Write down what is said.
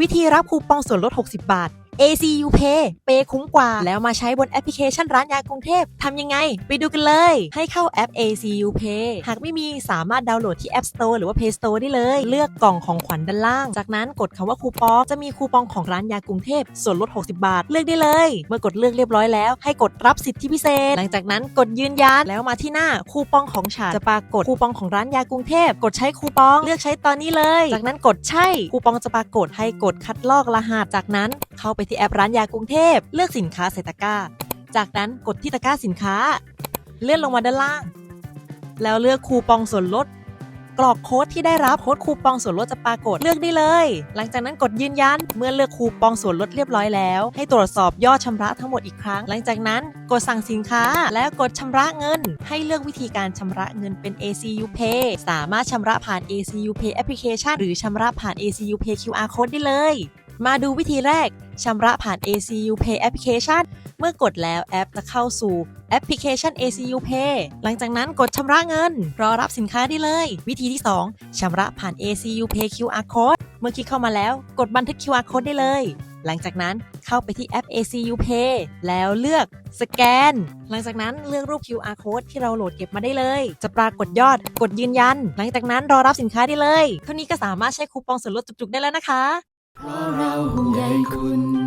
วิธีรับคูปองส่วนลด 60 บาท ACU Pay เปคุ้มกว่า แล้วมาใช้บนแอปพลิเคชันร้านยากรุงเทพทำยังไง ไปดูกันเลย ให้เข้าแอป ACU Pay หากไม่มีสามารถดาวน์โหลดที่ App Store หรือว่า Play Store ได้เลย เลือกกล่องของขวัญด้านล่าง จากนั้นกดคำว่าคูปอง จะมีคูปองของร้านยากรุงเทพส่วนลด 60 บาท เลือกได้เลย เมื่อกดเลือกเรียบร้อยแล้ว ให้กดรับสิทธิพิเศษ หลังจากนั้นกดยืนยันแล้วมาที่หน้าคูปองของฉันจะปรากฏคูปองของร้านยากรุงเทพกดใช้คูปอง เลือกใช้ตอนนี้เลย จากนั้นกดใช่คูปองจะปรากฏให้กดคัดลอกรหัสจากนั้นเข้าไปที่แอปร้านยากรุงเทพ เลือกสินค้าใส่ตะกร้า จากนั้นกดที่ตะกร้าสินค้า เลื่อนลงมาด้านล่าง แล้วเลือกคูปองส่วนลด กรอกโค้ดที่ได้รับโค้ดคูปองส่วนลดจะปรากฏเลือกได้เลย หลังจากนั้นกดยืนยัน เมื่อเลือกคูปองส่วนลดเรียบร้อยแล้ว ให้ตรวจสอบยอดชำระทั้งหมดอีกครั้ง หลังจากนั้นกดสั่งสินค้าแล้วกดชำระเงิน ให้เลือกวิธีการชำระเงินเป็น ACU Pay สามารถชำระผ่าน ACU Pay Application หรือชำระผ่าน ACU Pay QR Code ได้เลย มาดูวิธีแรกชำระผ่าน ACU Pay Application เมื่อกดแล้วแอปจะเข้าสู่แอปพลิเคชัน ACU Pay หลังจากนั้นกดชำระเงิน รอรับสินค้าได้เลย วิธีที่ 2ชำระผ่าน ACU Pay QR Code เมื่อคลิกเข้ามาแล้วกดบันทึก QR Code ได้เลย หลังจากนั้นเข้าไปที่แอป ACU Pay แล้วเลือกสแกน หลังจากนั้นเลือกรูป QR Code ที่เราโหลดเก็บมาได้เลย จะปรากฏยอด กดยืนยัน หลังจากนั้นรอรับสินค้าได้เลย เท่านี้ก็สามารถใช้คูปองส่วนลดจุกๆได้แล้วนะคะ เพราะเราห่วงใยคุณ